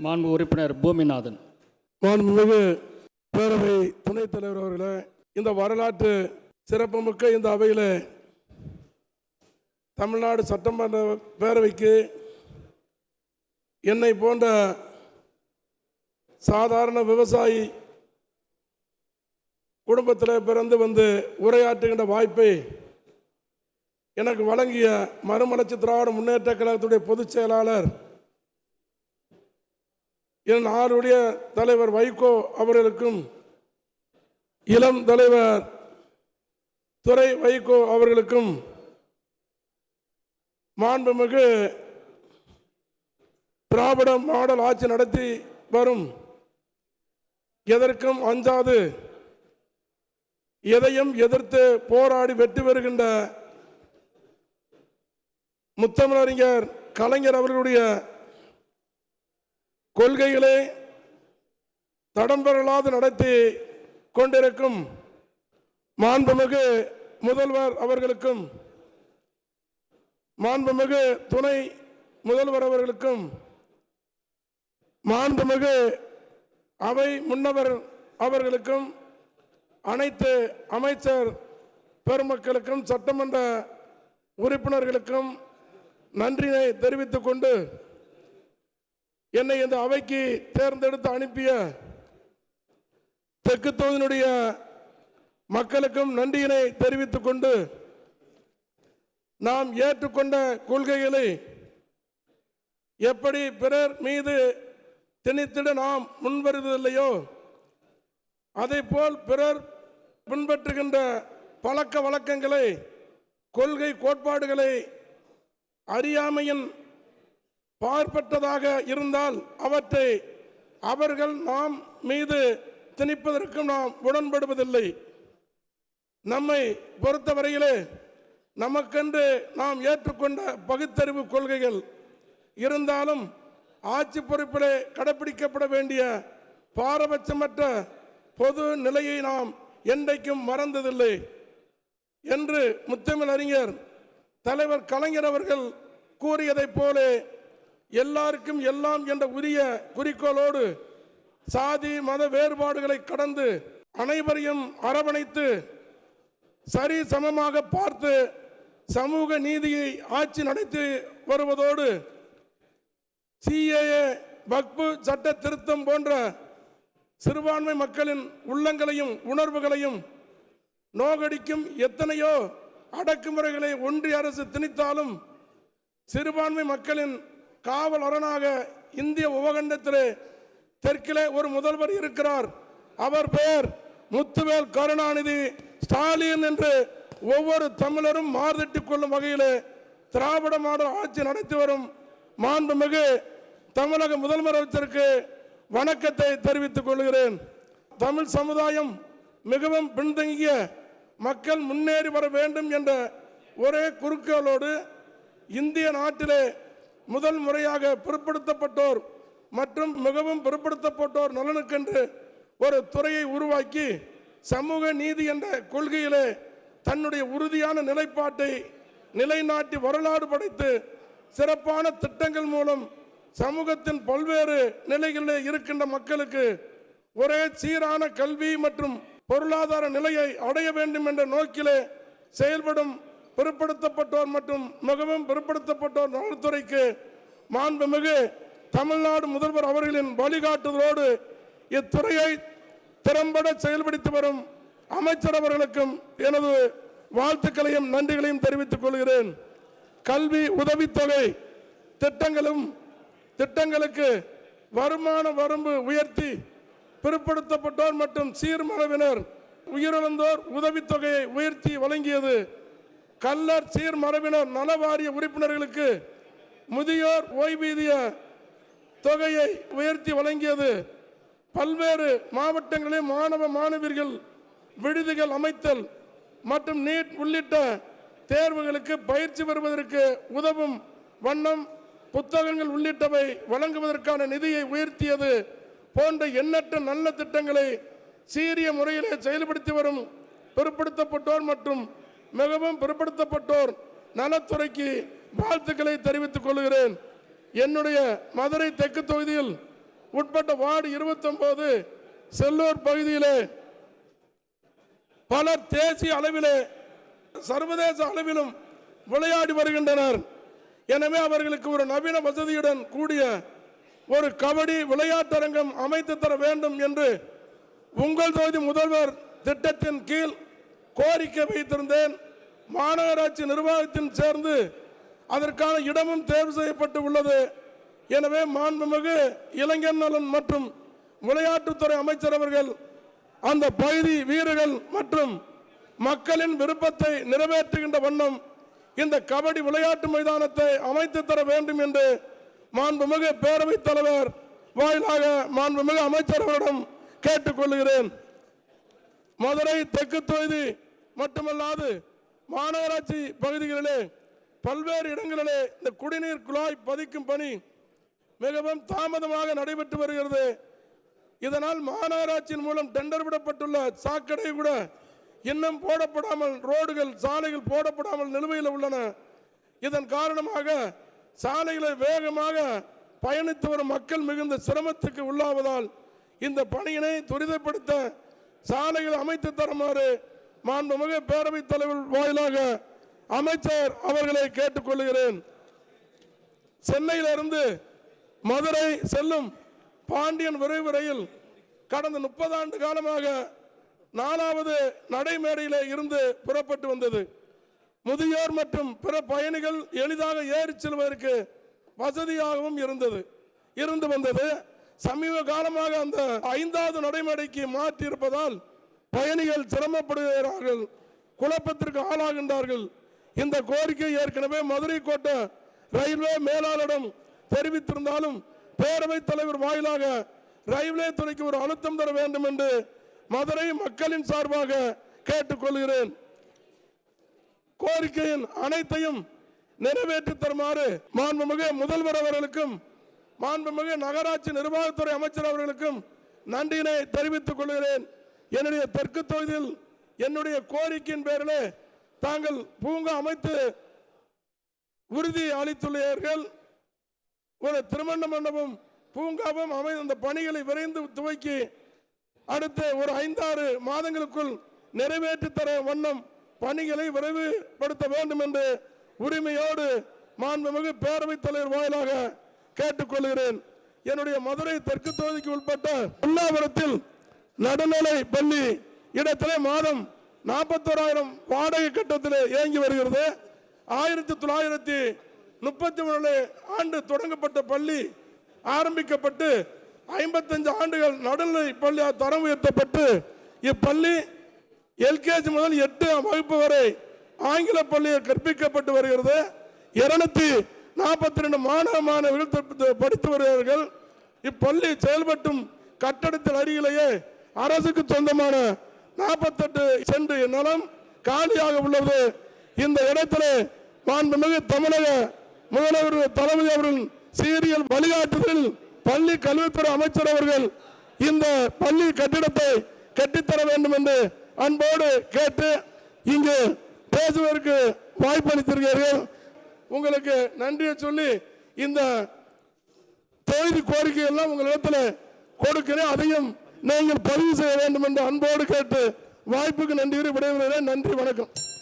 மாண்பு உறுப்பினர் பூமிநாதன். மாண்புமிகு பேரவை துணைத் தலைவர் அவர்களே இந்த வரலாற்று சிறப்புமிக்க இந்த அவையில் தமிழ்நாடு சட்டமன்ற பேரவைக்கு என்னை போன்ற சாதாரண விவசாயி குடும்பத்தில் பிறந்து வந்து உரையாற்றுகின்ற வாய்ப்பை எனக்கு வழங்கிய மறுமலர்ச்சி திராவிட முன்னேற்ற கழகத்துடைய பொதுச் செயலாளர் என் ஆருடைய தலைவர் வைகோ அவர்களுக்கும் இளம் தலைவர் துறை வைகோ அவர்களுக்கும் மாண்புமிகு திராவிட மாடல் ஆட்சி நடத்தி வரும் எதற்கும் அஞ்சாது எதையும் எதிர்த்து போராடி வெற்றி பெறுகின்ற முத்தமிழறிஞர் கலைஞர் அவர்களுடைய கொள்கைகளை தடம் பெறலாது நடத்தி கொண்டிருக்கும் மாண்புமிகு முதல்வர் அவர்களுக்கும் மாண்புமிகு துணை முதல்வர் அவர்களுக்கும் மாண்புமிகு அவை முன்னவர் அவர்களுக்கும் அனைத்து அமைச்சர் பெருமக்களுக்கும் சட்டமன்ற உறுப்பினர்களுக்கும் நன்றியை தெரிவித்துக் கொண்டு என்னை இந்த அவைக்கு தேர்ந்தெடுத்து அனுப்பிய தெற்கு தொகுதியினுடைய மக்களுக்கும் நன்றியினை தெரிவித்துக் கொண்டு நாம் ஏற்றுக்கொண்ட கொள்கைகளை எப்படி பிறர் மீது திணித்திட நாம் முன்வருவதில்லையோ அதே போல் பிறர் பின்பற்றுகின்ற பழக்க வழக்கங்களை கொள்கை கோட்பாடுகளை அறியாமையின் பார்ப்பட்டதாக இருந்தால் அவற்றை அவர்கள் நாம் மீது திணிப்பதற்கும் நாம் உடன்படுவதில்லை. நம்மை பொறுத்தவரையிலே நமக்கென்று நாம் ஏற்றுக்கொண்ட பகுத்தறிவு கொள்கைகள் இருந்தாலும் ஆட்சி பொறுப்பிலே கடைப்பிடிக்கப்பட வேண்டிய பாரபட்சமற்ற பொது நிலையை நாம் என்றைக்கும் மறந்ததில்லை. என்று முத்தமிழ் அறிஞர் தலைவர் கலைஞர் அவர்கள் கூறியதைப் போலே எல்லாருக்கும் எல்லாம் என்ற உரிய குறிக்கோளோடு சாதி மத வேறுபாடுகளை கடந்து அனைவரையும் அரவணைத்து சரி சமமாக பார்த்து சமூக நீதியை ஆட்சி நடத்தி வருவதோடு சிஏஏ வக்பு சட்ட திருத்தம் போன்ற சிறுபான்மை மக்களின் உள்ளங்களையும் உணர்வுகளையும் நோகடிக்கும் எத்தனையோ அடக்குமுறைகளை ஒன்றிய அரசு திணித்தாலும் சிறுபான்மை மக்களின் காவல் அரணாக இந்திய உபகண்டத்திலே தெற்கிலே ஒரு முதல்வர் இருக்கிறார். அவர் பெயர் முத்துவேல் கருணாநிதி. ஸ்டாலின் என்று ஒவ்வொரு தமிழரும் மாறுதட்டி கொள்ளும் வகையிலே திராவிட மாடல் ஆட்சி நடத்தி வரும் மாண்புமிகு தமிழக முதலமைச்சருக்கு வணக்கத்தை தெரிவித்துக் கொள்கிறேன். தமிழ் சமுதாயம் மிகவும் பின்தங்கிய மக்கள் முன்னேறி வர வேண்டும் என்ற ஒரே குறுக்கோளோடு இந்திய நாட்டிலே முதல் முறையாக பிற்படுத்தப்பட்டோர் மற்றும் மிகவும் பிற்படுத்தப்பட்டோர் நலனுக்கென்று ஒரு துறையை உருவாக்கி சமூக நீதி என்ற கொள்கையிலே தன்னுடைய உறுதியான நிலைப்பாட்டை நிலைநாட்டி வரலாறு படைத்து சிறப்பான திட்டங்கள் மூலம் சமூகத்தின் பல்வேறு நிலைகளில் இருக்கின்ற மக்களுக்கு ஒரே சீரான கல்வி மற்றும் பொருளாதார நிலையை அடைய வேண்டும் என்ற நோக்கிலே செயல்படும் பிற்படுத்தப்பட்டோர் மற்றும் மிகவும் பிற்படுத்தப்பட்டோர் நலத்துறைக்கு மாண்புமிகு தமிழ்நாடு முதல்வர் அவர்களின் வழிகாட்டுதலோடு இத்துறையை திறம்பட செயல்படுத்தி வரும் அமைச்சர் அவர்களுக்கும் எனது வாழ்த்துக்களையும் நன்றிகளையும் தெரிவித்துக் கொள்கிறேன். கல்வி உதவித்தொகை திட்டங்களும் திட்டங்களுக்கு வருமான வரம்பு உயர்த்தி பிற்படுத்தப்பட்டோர் மற்றும் சீர்மரவினர் உயிரிழந்தோர் உதவித்தொகையை உயர்த்தி வழங்கியது கல்லர் சீர்மரபினர் நலவாரிய உறுப்பினர்களுக்கு முதியோர் ஓய்வூதிய தொகையை உயர்த்தி வழங்கியது. பல்வேறு மாவட்டங்களில் மாணவ மாணவியர்கள் விடுதிகள் அமைத்தல் மற்றும் நீட் உள்ளிட்ட தேர்வுகளுக்கு பயிற்சி பெறுவதற்கு உதவும் வண்ணம் புத்தகங்கள் உள்ளிட்டவை வழங்குவதற்கான நிதியை உயர்த்தியது போன்ற எண்ணற்ற நல்ல திட்டங்களை சீரிய முறையிலே செயல்படுத்தி வரும் பிற்படுத்தப்பட்டோர் மற்றும் மிகவும் பிற்படுத்தப்பட்டோர். நலத்துறைக்கு வாழ்த்துக்களை தெரிவித்துக் கொள்கிறேன். என்னுடைய மதுரை தெற்கு தொகுதியில் உட்பட்ட வார்டு இருபத்தொன்பது செல்லூர் பகுதியிலே பலர் தேசிய அளவிலே சர்வதேச அளவிலும் விளையாடி வருகின்றனர். எனவே அவர்களுக்கு ஒரு நவீன வசதியுடன் கூடிய ஒரு கபடி விளையாட்டரங்கம் அமைத்து தர வேண்டும் என்று உங்கள் தொகுதி முதல்வர் திட்டத்தின் கீழ் கோரிக்கை வைத்திருந்தேன். மாநகராட்சி நிர்வாகத்தின் சேர்ந்து அதற்கான இடமும் தேர்வு செய்யப்பட்டு உள்ளது. எனவே மாண்புமிகு இளைஞர் நலன் மற்றும் விளையாட்டுத்துறை அமைச்சர் அவர்கள் அந்த பகுதி வீரர்கள் மற்றும் மக்களின் விருப்பத்தை நிறைவேற்றுகின்ற வண்ணம் இந்த கபடி விளையாட்டு மைதானத்தை அமைத்து தர வேண்டும் என்று மாண்புமிகு பேரவைத் தலைவர் வாயிலாக மாண்புமிகு அமைச்சர் அவரிடம் கேட்டுக்கொள்கிறேன் மதுரை தெற்கு தொகுதி மட்டுமல்லாது மாநகராட்சி பகுதிகளிலே பல்வேறு இடங்களிலே இந்த குடிநீர் குழாய் பதிக்கும் பணி மிகவும் தாமதமாக நடைபெற்று வருகிறது. இதனால் மாநகராட்சியின் மூலம் டெண்டர் விடப்பட்டுள்ள சாக்கடை கூட இன்னும் போடப்படாமல் ரோடுகள் சாலைகள் போடப்படாமல் நிலுவையில் உள்ளன. இதன் காரணமாக சாலைகளை வேகமாக பயணித்து வரும் மக்கள் மிகுந்த சிரமத்துக்கு உள்ளாவதால் இந்த பணியினை துரிதப்படுத்த சாலைகள் அமைத்து தருமாறு மாண்புமிகு பேரவைத் தலைவர் வாயிலாக அமைச்சர் அவர்களை கேட்டுக்கொள்கிறேன். சென்னையிலிருந்து மதுரை செல்லும் பாண்டியன் விரைவு ரயில் கடந்த முப்பது ஆண்டு காலமாக நாலாவது நடைமேடையிலே இருந்து புறப்பட்டு வந்தது. முதியோர் மற்றும் பிற பயணிகள் எளிதாக ஏறி செல்வதற்கு வசதியாகவும் இருந்தது. இருந்து வந்தது. சமீப காலமாக அந்த ஐந்தாவது நடைமேடைக்கு மாற்றி இருப்பதால் பயணிகள் சிரமப்படுகிறார்கள் குழப்பத்திற்கு ஆளாகின்றார்கள். இந்த கோரிக்கை ஏற்கனவே மதுரை கோட்டை ரயில்வே மேலாளரிடம் தெரிவித்திருந்தாலும் பேரவைத் தலைவர் வாயிலாக ரயில்வே துறைக்கு ஒரு அழுத்தம் தர வேண்டும் என்று மதுரை மக்களின் சார்பாக கேட்டுக்கொள்கிறேன். கோரிக்கையின் அனைத்தையும் நிறைவேற்றி தருமாறு மாண்புமிகு முதல்வர் அவர்களுக்கும் மாண்புமிகு நகராட்சி நிர்வாகத்துறை அமைச்சர் அவர்களுக்கும் நன்றியினை தெரிவித்துக் கொள்கிறேன். என்னுடைய தெற்கு தொகுதியில் என்னுடைய கோரிக்கையின் பேரில் தாங்கள் பூங்கா அமைத்து உறுதி அளித்துள்ளீர்கள். ஒரு திருமண மண்டபம் பூங்காவும் அமை அந்த பணிகளை விரைந்து துவக்கி அடுத்த ஒரு ஐந்தாறு மாதங்களுக்குள் நிறைவேற்றி தர வண்ணம் பணிகளை விரைவுபடுத்த வேண்டும் என்று உரிமையோடு மாண்புமிகு பேரவைத் தலைவர் வாயிலாக கேட்டுக்கொள்கிறேன். என்னுடைய மதுரை தெற்கு தொகுதிக்கு உட்பட்ட உண்ணாவிரத்தில் நடுநிலை பள்ளி இடத்திலே மாதம் நாற்பத்தோராயிரம் வாடகை கட்டத்தில் இயங்கி வருகிறது. ஆயிரத்தி தொள்ளாயிரத்தி முப்பத்தி மூணு ஆண்டு தொடங்கப்பட்ட பள்ளி ஆரம்பிக்கப்பட்டு ஐம்பத்தஞ்சு ஆண்டுகள் நடுநிலை பள்ளி தரம் உயர்த்தப்பட்டு இப்பள்ளி எல்கேஜி முதல் எட்டு வகுப்பு வரை ஆங்கில பள்ளியில் கற்பிக்கப்பட்டு வருகிறது. இருநூத்தி நாற்பத்தி ரெண்டு மாணவ மாணவிகள் படித்து வருகிறார்கள் இப்பள்ளி செயல்பட்டும் கட்டடத்தின் அருகிலேயே அரசுக்கு சொந்தமான நாற்பத்தெட்டு சென்று நிலம் காலியாக உள்ளது. இந்த இடத்திலே மாண்புமிகு தமிழக முதல்வர் தலைமை அவர்கள் சீரியல் வழிகாட்டுதலில் பள்ளி கல்வித்துறை அமைச்சர் அவர்கள் இந்த பள்ளி கட்டிடத்தை கட்டித்தர வேண்டும் என்று அன்போடு கேட்டு இங்கு பேசுவதற்கு வாய்ப்பளித்திருக்கிறீர்கள் உங்களுக்கு நன்றியை சொல்லி இந்த தொகுதி கோரிக்கை எல்லாம் உங்களிடத்தில் கொடுக்கிறேன். அதையும் நீங்கள் பதிவு செய்ய வேண்டும் என்று அன்போடு கேட்டு வாய்ப்புக்கு நன்றி விடைபெறுகிறேன். நன்றி வணக்கம்.